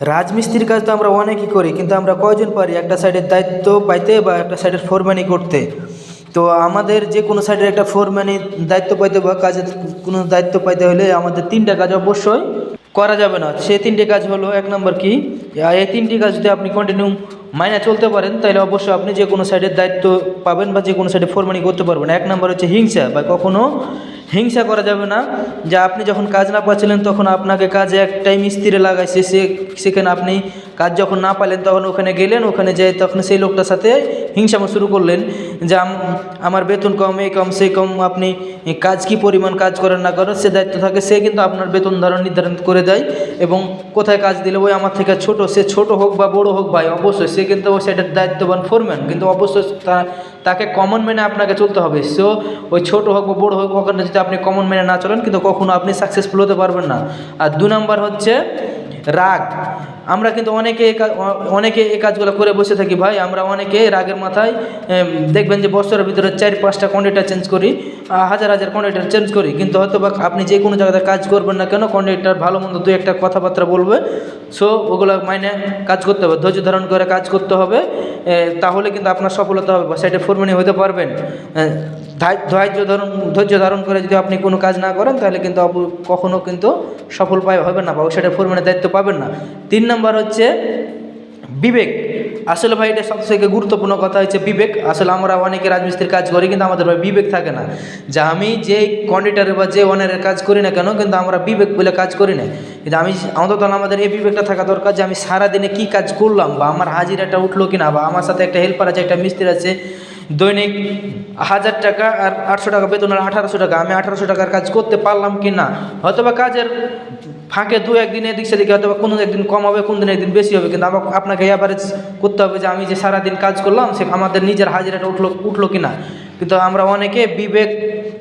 রাজমিস্ত্রির কাজ তো আমরা অনেকই করি, কিন্তু আমরা কয়জন পারি? একটা সাইডের দায়িত্ব পাইতে বা একটা সাইডের ফোরম্যানি করতে? তো আমাদের যে কোনো সাইডের একটা ফোরম্যানি দায়িত্ব পাইতে বা কাজের কোনো দায়িত্ব পাইতে হলে আমাদের তিনটা কাজ অবশ্যই করা যাবে না। সেই তিনটে কাজ হলো, এক নম্বর কি? এই তিনটি কাজ যদি আপনি কন্টিনিউ মাইনে চলতে পারেন, তাহলে অবশ্যই আপনি যে কোনো সাইডের দায়িত্ব পাবেন বা যে কোনো সাইডে ফোরম্যানি করতে পারবেন। এক নম্বর হচ্ছে হিংসা বা কখনো হিংসা করা যাবে না। যে আপনি যখন কাজ না পাচ্ছিলেন, তখন আপনাকে কাজে একটাই মিস্ত্রি লাগাইছে। সে, সেখানে আপনি কাজ যখন না পালেন তখন ওখানে গেলেন, ওখানে যেয়ে তখন সেই লোকটার সাথে হিংসা শুরু করলেন। যে আমার বেতন কম এই কম সেই কম, আপনি কাজ কি পরিমাণ কাজ করেন না করেন, সে দায়িত্ব থাকে, সে কিন্তু আপনার বেতন ধারণ নির্ধারণ করে দেয় এবং কোথায় কাজ দিলে ওই আমার থেকে ছোট, সে ছোট হোক বা বড় হোক ভাই, অবশ্যই সে কিন্তু সেটার দায়িত্ববান ফোরম্যান কিন্তু অবশ্যই তাকে কমন মেনে আপনাকে চলতে হবে। সো ওই ছোট হোক বা বড় হোক, ওখানে যদি আপনি কমন মেনে না চলেন, কিন্তু কখনো আপনি সাকসেসফুল হতে পারবেন না। আর দু নম্বর হচ্ছে রাগ। আমরা কিন্তু অনেকে অনেকে এই কাজগুলো করে বসে থাকি, ভাই। আমরা অনেকে রাগের মাথায় দেখবেন যে বছরের ভিতরে চার পাঁচটা কন্ডাক্টার চেঞ্জ করি হাজার হাজার কন্ডাক্টার চেঞ্জ করি। কিন্তু হয়তো বা আপনি যে কোনো জায়গাতে কাজ করবেন না কেন কন্ডাক্টার ভালো মন্দ দু একটা কথাবার্তা বলবে। সো ওগুলো মাইনে কাজ করতে হবে। ধৈর্য ধারণ করে কাজ করতে হবে। তাহলে কিন্তু আপনার সফলতা হবে। বা সেটা ফোরম্যানি হতে পারবেন। ধৈর্য ধারণ ধৈর্য ধারণ করে যদি আপনি কোনো কাজ না করেন, তাহলে কিন্তু কখনও কখনো কিন্তু সফল পায়, হবে না। বা সেটা ফুরমানি দায়িত্ব পাবেন না। তিন নম্বর হচ্ছে বিবেক। আসলে ভাই, এটা সবথেকে গুরুত্বপূর্ণ কথা হচ্ছে বিবেক। আসলে আমরা অনেকে রাজমিস্ত্রির কাজ করি, কিন্তু আমাদের ভাই বিবেক থাকে না। যে আমি যে কন্ডিটারের বা যে ওনারের কাজ করি না কেন, কিন্তু আমরা বিবেক বলে কাজ করি না। কিন্তু আমি অন্তত আমাদের এই বিবেকটা থাকা দরকার যে আমি সারাদিনে কী কাজ করলাম, বা আমার হাজিরাটা উঠল কিনা, বা আমার সাথে একটা হেল্পার আছে, একটা মিস্ত্রি আছে দৈনিক হাজার টাকা আর আটশো টাকা, বেতন আর আঠারোশো টাকা। আমি আঠারোশো টাকার কাজ করতে পারলাম কি না? হয়তোবা কাজের ফাঁকে দু একদিন এদিক সেদিকে হয়তো বা কোনো একদিন কম হবে কোনো দিন একদিন বেশি হবে, কিন্তু আমাকে, আপনাকে অ্যাভারেজ করতে হবে যে আমি যে সারাদিন কাজ করলাম, সে আমাদের নিজের হাজিরাটা উঠল উঠল কি না? কিন্তু আমরা অনেকে বিবেক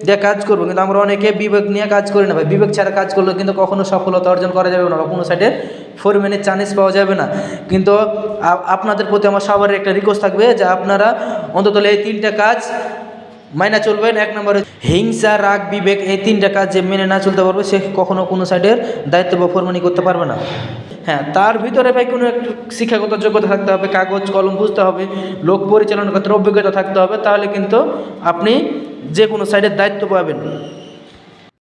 দিয়ে কাজ করব, কিন্তু আমরা অনেকে বিবেক নিয়ে কাজ করি না ভাই। বিবেক ছাড়া কাজ করলে কিন্তু কখনো সফলতা অর্জন করা যাবে না বা কোনো সাইডে ফোরম্যানের চান্স পাওয়া যাবে না। কিন্তু আপনাদের প্রতি আমার সবার একটা রিকোয়েস্ট থাকবে যে আপনারা অন্তত এই তিনটা কাজ মাইনা চলবেন। এক নম্বরে হিংসা, রাগ, বিবেক, এই তিনটা কাজ যে মেনে না চলতে পারবে, সে কখনো কোনো সাইডের দায়িত্ব বা ফরমানি করতে পারবে না। হ্যাঁ তার ভিতরে ভাই কোনো একটু শিক্ষাগত যোগ্যতা থাকতে হবে, কাগজ, কলম বুঝতে হবে, লোক পরিচালনার ক্ষেত্রে অভিজ্ঞতা থাকতে হবে, তাহলে কিন্তু আপনি যে কোনো সাইডের দায়িত্ব পাবেন।